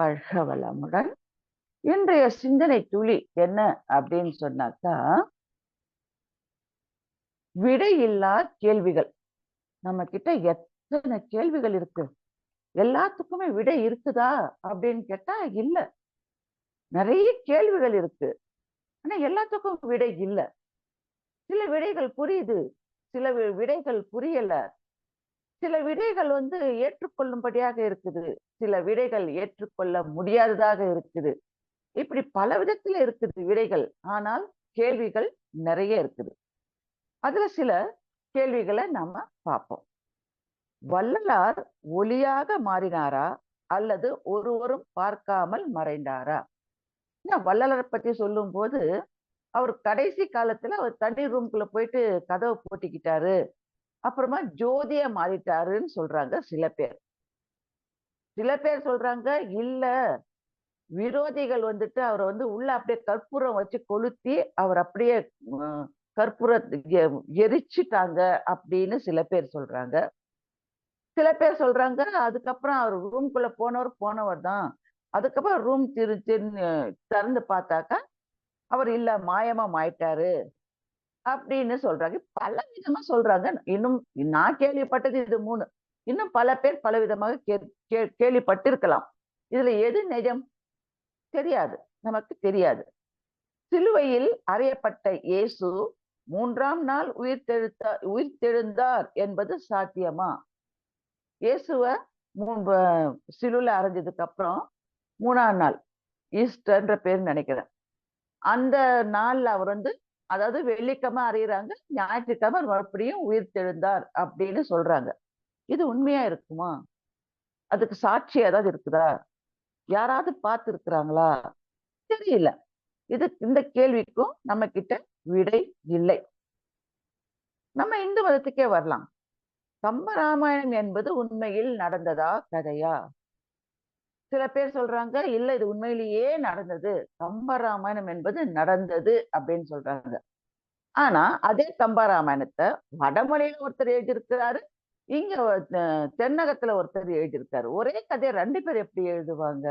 வாழ்க வளமுடன் இன்றைய சிந்தனை துளி என்ன அப்படின்னு சொன்னாக்கா விடையில்லா கேள்விகள். நம்ம கிட்ட எத்தனை கேள்விகள் இருக்கு? எல்லாத்துக்குமே விடை இருக்குதா அப்படின்னு கேட்டா இல்ல. நிறைய கேள்விகள் இருக்கு. ஆனா எல்லாத்துக்கும் விடை இல்ல. சில விடைகள் புரியுது. சில விடைகள் புரியல. சில விடைகள் வந்து ஏற்றுக்கொள்ளும்படியாக இருக்குது. சில விடைகள் ஏற்றுக்கொள்ள முடியாததாக இருக்குது. இப்படி பல விதத்துல இருக்குது விடைகள். ஆனால் கேள்விகள் நிறைய இருக்குது. அதுல சில கேள்விகளை நம்ம பார்ப்போம். வள்ளலார் ஒளியாக மாறினாரா? அல்லது ஒருவரும் பார்க்காமல் மறைந்தாரா? ஏன்னா பத்தி சொல்லும் போது அவர் கடைசி காலத்துல அவர் தனி ரூம்குள்ள போயிட்டு கதவை போட்டிக்கிட்டாரு. அப்புறமா ஜோதியா மாறிட்டாருன்னு சொல்றாங்க சில பேர். சில பேர் சொல்றாங்க இல்ல விரோதிகள் வந்துட்டு அவரை வந்து உள்ள அப்படியே கற்பூரம் வச்சு கொளுத்தி அவர் அப்படியே கற்பூர எ- எரிச்சிட்டாங்க அப்படின்னு சில பேர் சொல்றாங்க. சில பேர் சொல்றாங்க அதுக்கப்புறம் அவர் ரூம்குள்ள போனவர் போனவர் தான். அதுக்கப்புறம் ரூம் திரு திரு- திறந்து பார்த்தாக்கா அவர் இல்ல மாயமா மாயிட்டாரு அப்படின்னு சொல்றாங்க. பல விதமா சொல்றாங்க. இன்னும் நான் கேள்விப்பட்டது இது மூணு. இன்னும் பல பேர் பல விதமாக கே- கேள்விப்பட்டிருக்கலாம். இதுல எது நிஜம்? தெரியாது. நமக்கு தெரியாது. சிலுவையில் அறையப்பட்ட இயேசு மூன்றாம் நாள் உயிர்த்தெழுத்த உயிர்த்தெழுந்தார் என்பது சாத்தியமா? இயேசுவ சிலுவில் சிலுவையில் அரைஞ்சதுக்கு அப்புறம் மூணாம் நாள் ஈஸ்டர்ன்ற பேர் நினைக்கிறேன். அந்த நாள்ல அவர் வந்து அதாவது வெள்ளிக்கிழமை அறியறாங்க ஞாயிற்றுக்கிழமை மறுபடியும் உயிர் தெழுந்தார் அப்படின்னு சொல்றாங்க. இது உண்மையா இருக்குமா? அதுக்கு சாட்சி ஏதாவது இருக்குதா? யாராவது பார்த்து இருக்கிறாங்களா தெரியல. இது இந்த கேள்விக்கும் நம்ம கிட்ட விடை இல்லை. நம்ம இந்து மதத்துக்கே வரலாம். கம்பராமாயணம் என்பது உண்மையில் நடந்ததா கதையா? சில பேர் சொல்றாங்க இல்ல இது உண்மையிலேயே நடந்தது. கம்பராமாயணம் என்பது நடந்தது அப்படின்னு சொல்றாங்க. ஆனா அதே கம்பராமாயணத்தை வடமொழியில ஒருத்தர் எழுதியிருக்கிறாரு இங்க தென்னகத்துல ஒருத்தர் எழுதியிருக்காரு. ஒரே கதையை ரெண்டு பேர் எப்படி எழுதுவாங்க?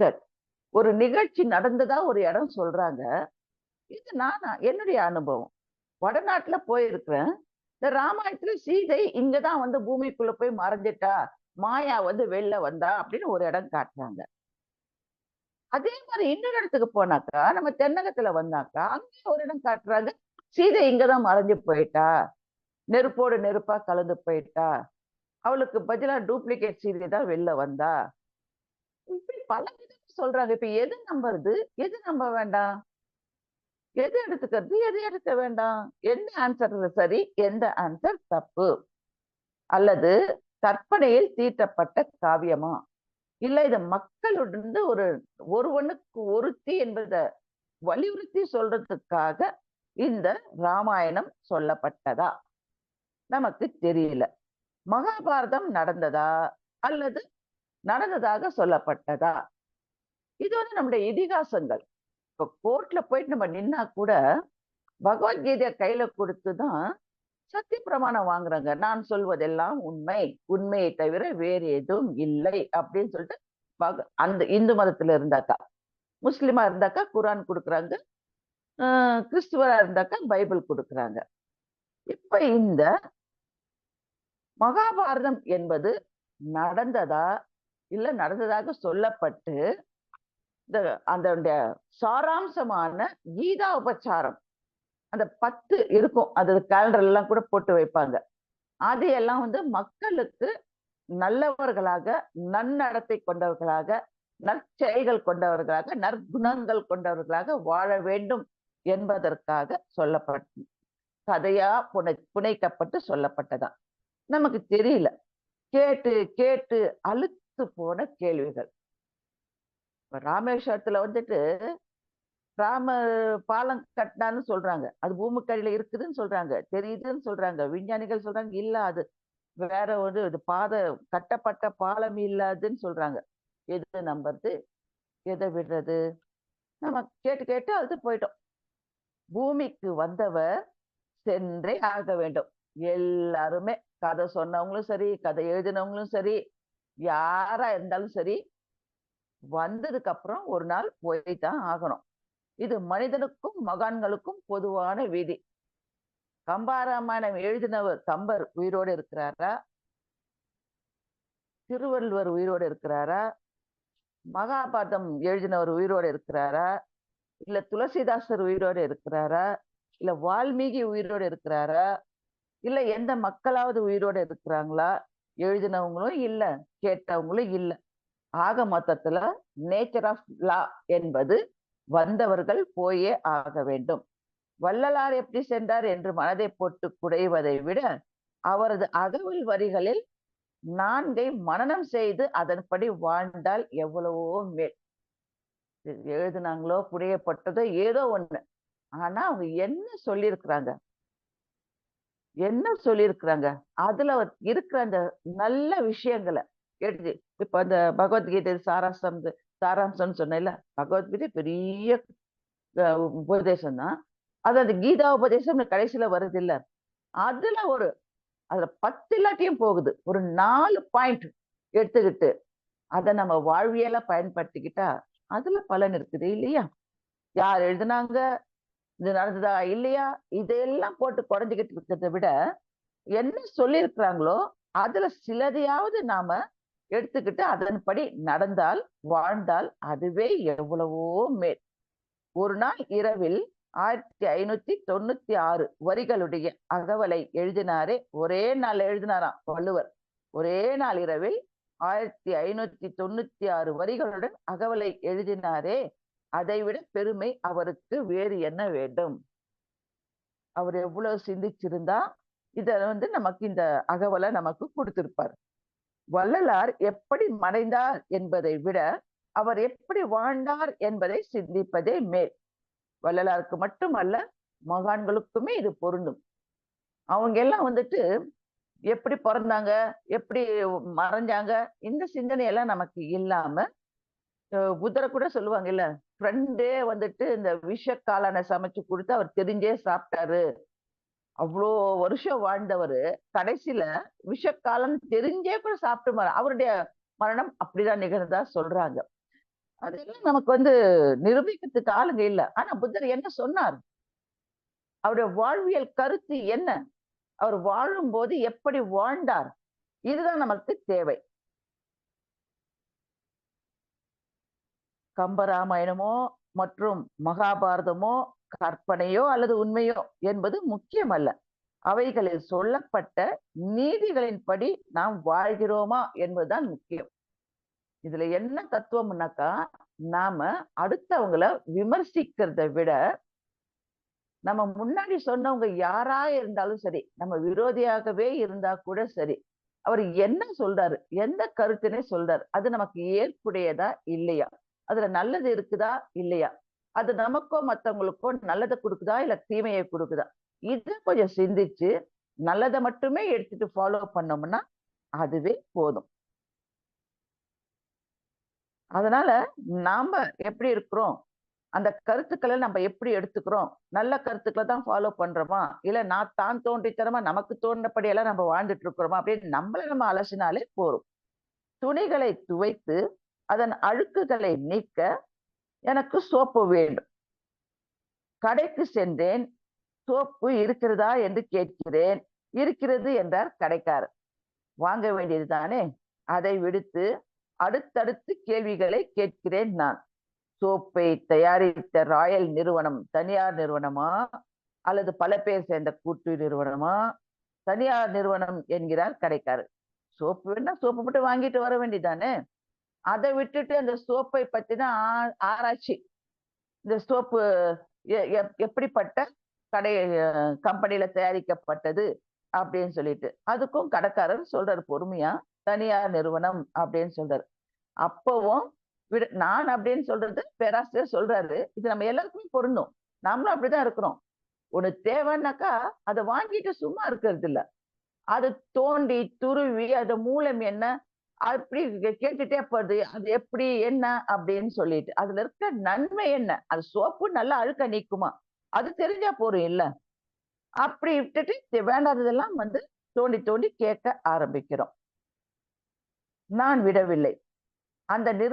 சரி ஒரு நிகழ்ச்சி நடந்ததா ஒரு இடம் சொல்றாங்க. இது நானா என்னுடைய அனுபவம். வடநாட்டுல போயிருக்கிறேன். இந்த ராமாயணத்துல சீதை இங்கதான் வந்து பூமிக்குள்ள போய் மறைஞ்சிட்டா மாயா வந்து வெளில வந்தா அப்படின்னு ஒரு இடம் காட்டுறாங்க. அதே மாதிரி இன்னொரு இடத்துக்கு போனாக்கா நம்ம தென்னகத்துல வந்தாக்கா அங்கேயும் ஒரு இடம் காட்டுறாங்க. சீதை இங்கதான் மறைஞ்சு போயிட்டா. நெருப்போடு நெருப்பா கலந்து போயிட்டா. அவளுக்கு பதிலா டூப்ளிகேட் சீதை தான் வெளில வந்தா. இப்படி பல விதம் சொல்றாங்க. இப்ப எது நம்புறது? எது நம்ப வேண்டாம்? எது எடுத்துக்கிறது? எது எடுக்க வேண்டாம்? எந்த ஆன்சர் சரி? எந்த ஆன்சர் தப்பு? அல்லது கற்பனையில் தீட்டப்பட்ட காவியமா? இல்ல இது மக்களுடன் ஒரு ஒருவனுக்கு ஒருத்தி என்பதை வலியுறுத்தி சொல்றதுக்காக இந்த ராமாயணம் சொல்லப்பட்டதா? நமக்கு தெரியல. மகாபாரதம் நடந்ததா? அல்லது நடந்ததாக சொல்லப்பட்டதா? இது வந்து நம்முடைய இதிகாசங்கள். இப்ப கோர்ட்ல போயிட்டு நம்ம நின்னா கூட பகவத்கீதையை கையில கொடுத்துதான் சத்திய பிரமாணம் வாங்குறாங்க. நான் சொல்வதெல்லாம் உண்மை. உண்மையை தவிர வேறு எதுவும் இல்லை அப்படின்னு சொல்லிட்டு அந்த இந்து மதத்துல இருந்தாக்கா முஸ்லிமா இருந்தாக்கா குரான் கொடுக்குறாங்க. கிறிஸ்துவரா இருந்தாக்கா பைபிள் கொடுக்குறாங்க. இப்ப இந்த மகாபாரதம் என்பது நடந்ததா இல்ல நடந்ததாக சொல்லப்பட்டு இந்த அந்த சாராம்சமான கீதா உபச்சாரம் அந்த பத்து இருக்கும். அது கேலண்டர் எல்லாம் கூட போட்டு வைப்பாங்க. அதையெல்லாம் வந்து மக்களுக்கு நல்லவர்களாக நன்னடத்தை கொண்டவர்களாக நற்செயல்கள் கொண்டவர்களாக நற்குணங்கள் கொண்டவர்களாக வாழ வேண்டும் என்பதற்காக சொல்லப்பட்ட கதையா புனை புனைக்கப்பட்டு சொல்லப்பட்டதான் நமக்கு தெரியல. கேட்டு கேட்டு அழுத்து போன கேள்விகள். ராமேஸ்வரத்துல வந்துட்டு ராம பாலம் கட்டினான்னு சொல்றாங்க. அது பூமிக்கடியில இருக்குதுன்னு சொல்றாங்க. தெரியுதுன்னு சொல்றாங்க. விஞ்ஞானிகள் சொல்றாங்க இல்ல அது வேற ஒரு இது பாதை கட்டப்பட்ட பாலம் இல்லாதுன்னு சொல்றாங்க. எது நம்புறது? எதை விடுறது? நம்ம கேட்டு கேட்டு அது போயிட்டோம். பூமிக்கு வந்தவர் சென்றே ஆக வேண்டும். எல்லாருமே கதை சொன்னவங்களும் சரி கதை எழுதினவங்களும் சரி யாரா இருந்தாலும் சரி வந்ததுக்கு அப்புறம் ஒரு நாள் போய் தான் ஆகணும். இது மனிதனுக்கும் மகான்களுக்கும் பொதுவான விதி. கம்பாராமாயணம் எழுதினவர் கம்பர் உயிரோடு இருக்கிறாரா? திருவள்ளுவர் உயிரோடு இருக்கிறாரா? மகாபாரதம் எழுதினவர் உயிரோடு இருக்கிறாரா? இல்ல துளசிதாசர் உயிரோடு இருக்கிறாரா? இல்ல வால்மீகி உயிரோடு இருக்கிறாரா? இல்ல எந்த மக்களாவது உயிரோடு இருக்கிறாங்களா? எழுதினவங்களும் இல்லை கேட்டவங்களும் இல்லை. ஆக மொத்தத்துல நேச்சர் ஆஃப் லா என்பது வந்தவர்கள் போயே ஆக வேண்டும். வள்ளலார் எப்படி சென்றார் என்று மனதை போட்டு குடைவதை விட அவரது அகவல் வரிகளில் நான்கை மனநம் செய்து அதன்படி வாழ்ந்தால் எவ்வளவோ மேல். எழுதுனாங்களோ புரியப்பட்டதோ ஏதோ ஒண்ணு. ஆனா அவங்க என்ன சொல்லியிருக்கிறாங்க? என்ன சொல்லியிருக்கிறாங்க? அதுல இருக்கிற அந்த நல்ல விஷயங்களை எடுத்து இப்ப அந்த பகவத்கீதை சாராசம் சாராம்சம்னு சொன்னேன்ல பகவத்கீதை பெரிய உபதேசம் தான் அது அந்த கீதா உபதேசம் கடைசியில வருது இல்ல அதுல ஒரு அதுல பத்து இல்லாட்டியும் போகுது. ஒரு நாலு பாயிண்ட் எடுத்துக்கிட்டு அதை நம்ம வாழ்வியல பயன்படுத்திக்கிட்டா அதுல பலன் இருக்குது இல்லையா? யார் எழுதுனாங்க? இது நடந்ததா இல்லையா? இதெல்லாம் போட்டு குறைஞ்சிக்கிட்டு இருக்கிறத விட என்ன சொல்லியிருக்கிறாங்களோ அதுல சிலதையாவது நாம எடுத்துக்கிட்டு அதன்படி நடந்தால் வாழ்ந்தால் அதுவே எவ்வளவோ மேல். ஒரு நாள் இரவில் ஆயிரத்தி ஐநூத்தி தொண்ணூத்தி ஆறு வரிகளுடைய அகவலை எழுதினாரே ஒரே நாள் எழுதினாராம் வள்ளுவர். ஒரே நாள் இரவில் ஆயிரத்தி ஐநூத்தி தொண்ணூத்தி ஆறு வரிகளுடன் அகவலை எழுதினாரே அதைவிட பெருமை அவருக்கு வேறு என்ன வேண்டும்? அவர் எவ்வளவு சிந்திச்சிருந்தா இத வந்து நமக்கு இந்த அகவலை நமக்கு கொடுத்திருப்பார். வள்ளலார் எப்படி மறைந்தார் என்பதை விட அவர் எப்படி வாழ்ந்தார் என்பதை சிந்திப்பதே மேல். வள்ளலாருக்கு மட்டுமல்ல மகான்களுக்குமே இது பொருந்தும். அவங்க எல்லாம் வந்துட்டு எப்படி பிறந்தாங்க எப்படி மறைஞ்சாங்க இந்த சிந்தனை எல்லாம் நமக்கு இல்லாம புத்தரை கூட சொல்லுவாங்க இல்ல ஃப்ரெண்டே வந்துட்டு இந்த விஷக்காலனை சமைச்சு கொடுத்து அவர் தெரிஞ்சே சாப்பிட்டாரு. அவ்வளோ வருஷம் வாழ்ந்தவர் கடைசியில விஷக்காலம் தெரிஞ்சே கூட சாப்பிட்டு அவருடைய மரணம் அப்படிதான் நிகழ்ந்ததா சொல்றாங்க. அதெல்லாம் நமக்கு வந்து நிரூபிக்கிறதுக்கு ஆளுங்க இல்ல. ஆனா புத்தர் என்ன சொன்னார்? அவருடைய வாழ்வியல் கருத்து என்ன? அவர் வாழும் போது எப்படி வாழ்ந்தார்? இதுதான் நமக்கு தேவை. கம்பராமாயணமோ மற்றும் மகாபாரதமோ கற்பனையோ அல்லது உண்மையோ என்பது முக்கியமல்ல. அவைகளில் சொல்லப்பட்ட நீதிகளின்படி நாம் வாழ்கிறோமா என்பதுதான் முக்கியம். இதுல என்ன தத்துவம்னாக்கா நாம அடுத்தவங்கள விமர்சிக்கிறத விட நம்ம முன்னாடி சொன்னவங்க யாரா இருந்தாலும் சரி நம்ம விரோதியாகவே இருந்தா கூட சரி அவர் என்ன சொல்றாரு எந்த கருத்தினை சொல்றாரு அது நமக்கு ஏற்புடையதா இல்லையா? அதுல நல்லது இருக்குதா? இல்லையா? அது நமக்கோ மற்றவங்களுக்கோ நல்லதை கொடுக்குதா? இல்ல தீமையை கொடுக்குதா? இது கொஞ்சம் சிந்திச்சு நல்லதை மட்டுமே எடுத்துட்டு ஃபாலோ பண்ணோம்னா அதுவே போதும். அதனால நாம எப்படி இருக்கிறோம்? அந்த கருத்துக்களை நம்ம எப்படி எடுத்துக்கிறோம்? நல்ல கருத்துக்களை தான் ஃபாலோ பண்றோமா? இல்ல நான் தான் தோன்றித்தரமா? நமக்கு தோன்றபடியெல்லாம் நம்ம வாழ்ந்துட்டு இருக்கிறோமா? அப்படின்னு நம்மள நம்ம அலசினாலே போறோம் துணிகளை துவைத்து அதன் அழுக்குகளை நீக்க எனக்கு சோப்பு வேண்டும். கடைக்கு சென்றேன் சோப்பு இருக்கிறதா என்று கேட்கிறேன் இருக்கிறது என்றார் கடைக்காரர். வாங்க வேண்டியது தானே? அதை விடுத்து அடுத்தடுத்து கேள்விகளை கேட்கிறேன் நான். சோப்பை தயாரித்த ராயல் நிறுவனம் தனியார் நிறுவனமா? அல்லது பல பேர் சேர்ந்த கூட்டு நிறுவனமா? தனியார் நிறுவனம் என்கிறார் கடைக்காரர். சோப்பு வேணா சோப்பு மட்டும் வாங்கிட்டு வர வேண்டியதானே அதை விட்டுட்டு அந்த சோப்பை பத்தின ஆராய்ச்சி. இந்த சோப்பு எப்படிப்பட்ட கடை கம்பெனில தயாரிக்கப்பட்டது அப்படின்னு சொல்லிட்டு. அதுக்கும் கடைக்காரர் சொல்றாரு பொறுமையா தனியார் நிறுவனம் அப்படின்னு சொல்றாரு. அப்பவும் விட நான் அப்படின்னு சொல்றது பேராசிரியர் சொல்றாரு. இது நம்ம எல்லாருக்குமே பொருந்தும். நாமளும் அப்படிதான் இருக்கிறோம். ஒண்ணு தேவைன்னாக்கா அதை வாங்கிட்டு சும்மா இருக்கிறது இல்ல. அது தோண்டி துருவி அது மூலம் என்ன அப்படி கேட்டுட்டே போறது அது எப்படி என்ன அப்படின்னு சொல்லிட்டு அதுல இருக்க நன்மை என்ன? அது சோப்பு நல்லா அழுக்க நீக்குமா? அது தெரிஞ்சா போறோம் இல்ல. அப்படி விட்டுட்டு வேண்டாததெல்லாம் வந்து தோண்டி தோண்டி கேட்க ஆரம்பிக்கிறோம். நான் விடவில்லை. அந்த நிறு